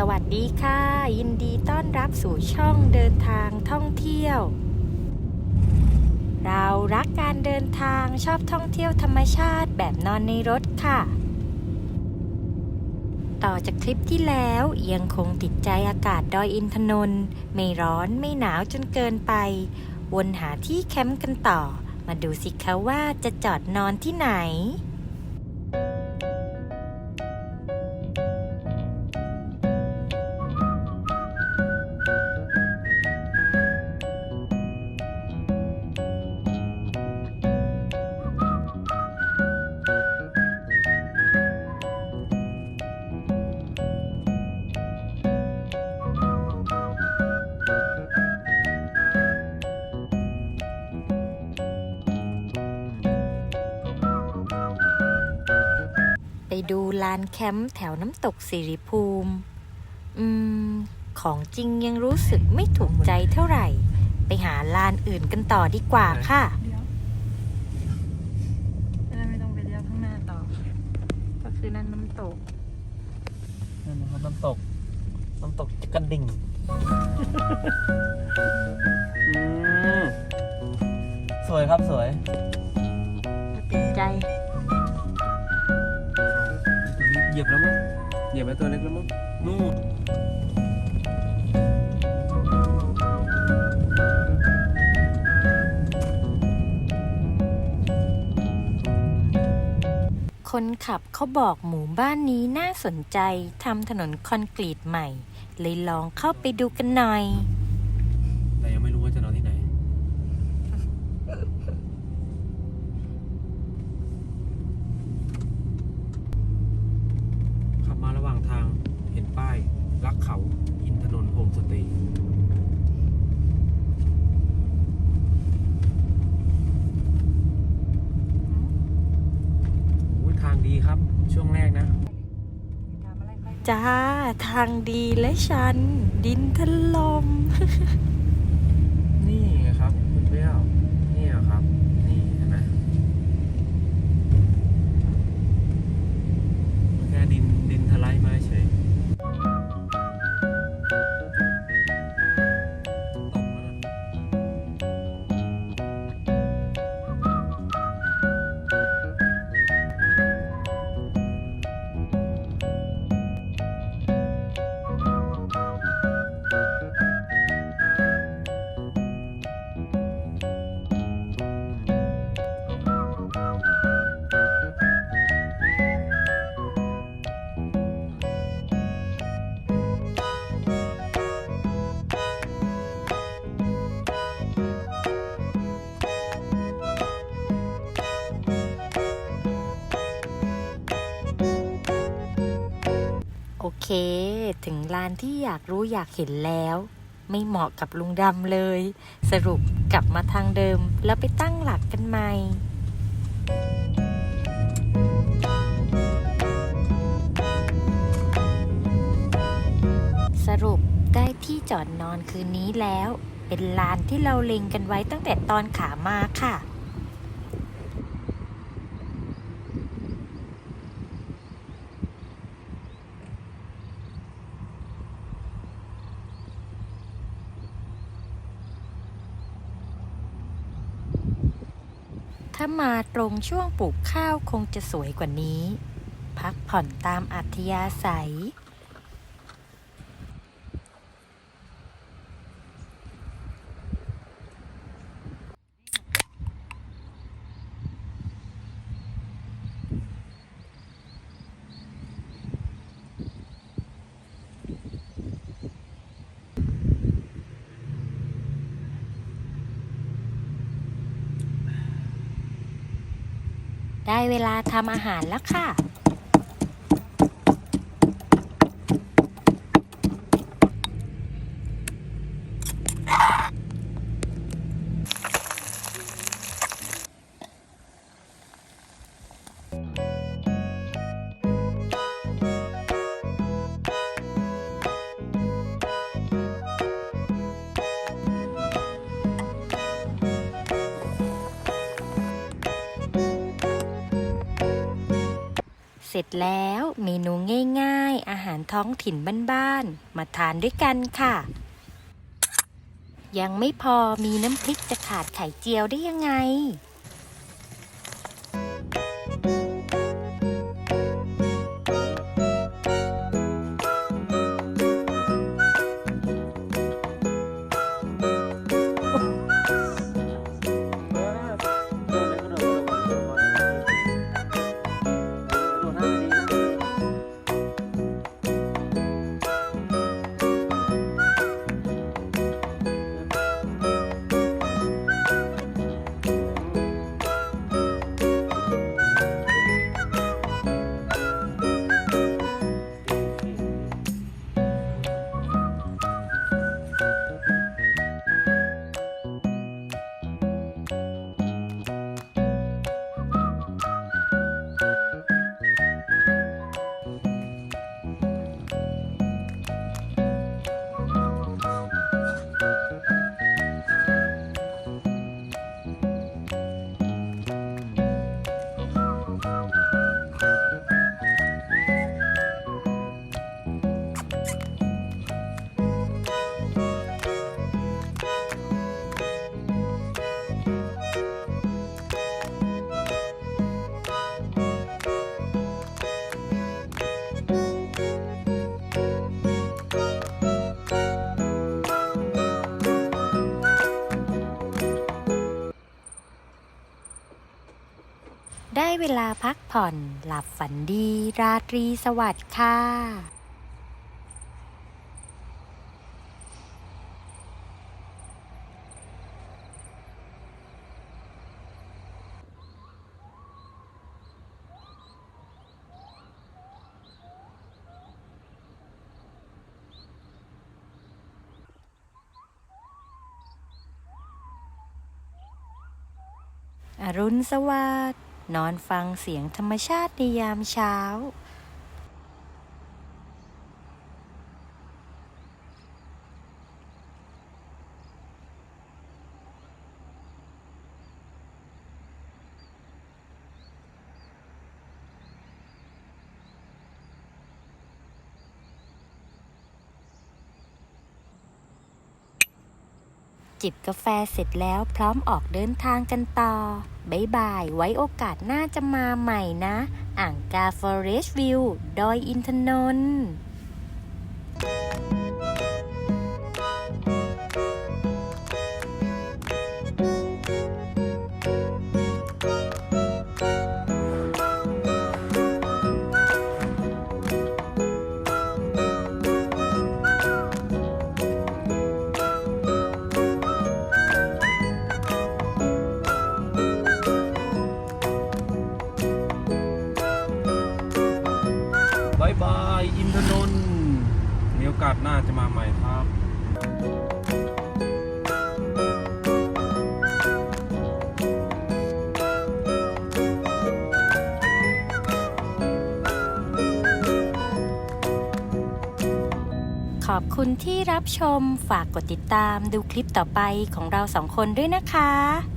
สวัสดีค่ะ ยินดีต้อนรับสู่ช่องเดินทางท่องเที่ยว เรารักการเดินทางชอบท่องเที่ยวธรรมชาติแบบนอนในรถค่ะ ต่อจากคลิปที่แล้วยังคงติดใจอากาศดอยอินทนนท์ไม่ร้อนไม่หนาวจนเกินไป วนหาที่แคมป์กันต่อ มาดูสิคะว่าจะจอดนอนที่ไหน ดูลานแคมป์แถวน้ำตกสิริภูมิ อืม ของจริงยังรู้สึกไม่ถูกใจเท่าไหร่ ไปหาลานอื่นกันต่อดีกว่าค่ะ เดี๋ยวจะได้ไม่ต้องไปเลี้ยวข้างหน้าต่อ ก็คือนั่นน้ำตก นั่นนะครับน้ำตก น้ำตกจักระดิ่งอืมสวยครับสวย เหยียบแล้วมั้งเหยียบไอ้ตัวเล็กแล้วมั้งนู่นคนขับเขาบอกหมู่บ้านนี้น่าสนใจทำถนนคอนกรีตใหม่ เลยลองเข้าไปดูกันหน่อย แต่ยังไม่รู้ว่าจะนอนที่ไหน ขับมาระหว่างทางเห็นป้าย รักเขา อินทนนท์โฮมสเตย์โอ้ยทางดีครับ ช่วงแรกนะทำอะไรไปจ้า ทางดีและชัน ดินถลม่มนี่ไงครับ คุณเปรี้ยว อเค ถึงลานที่อยากรู้อยากเห็นแล้ว ไม่เหมาะกับลุงดำเลย สรุปกลับมาทางเดิม แล้วไปตั้งหลักกันใหม่สรุปได้ที่จอดนอนคืนนี้แล้ว เป็นลานที่เราเล็งกันไว้ตั้งแต่ตอนขามาค่ะ ถ้ามาตรงช่วงปลูกข้าวคงจะสวยกว่านี้ พักผ่อนตามอัธยาศัย ได้เวลาทำอาหารแล้วค่ะ ร็จแล้วเมนูง่ายๆ อาหารท้องถิ่นบ้านๆ มาทานด้วยกันค่ะ ยังไม่พอมีน้ำพริกจะขาดไข่เจียวได้ยังไง เวลาพักผ่อนหลับฝันดี ราตรีสวัสดิ์ค่ะอรุณสวัสดิ์ นอนฟังเสียงธรรมชาติในยามเช้า จิบกาแฟเสร็จแล้วพร้อมออกเดินทางกันต่อบ๊ายบาย ไว้โอกาสหน้าจะมาใหม่นะ อ่างกาฟอเรสต์วิว ดอยอินทนนท์ ขอบคุณที่รับชมฝากกดติดตามดูคลิปต่อไปของเราสองคนด้วยนะคะ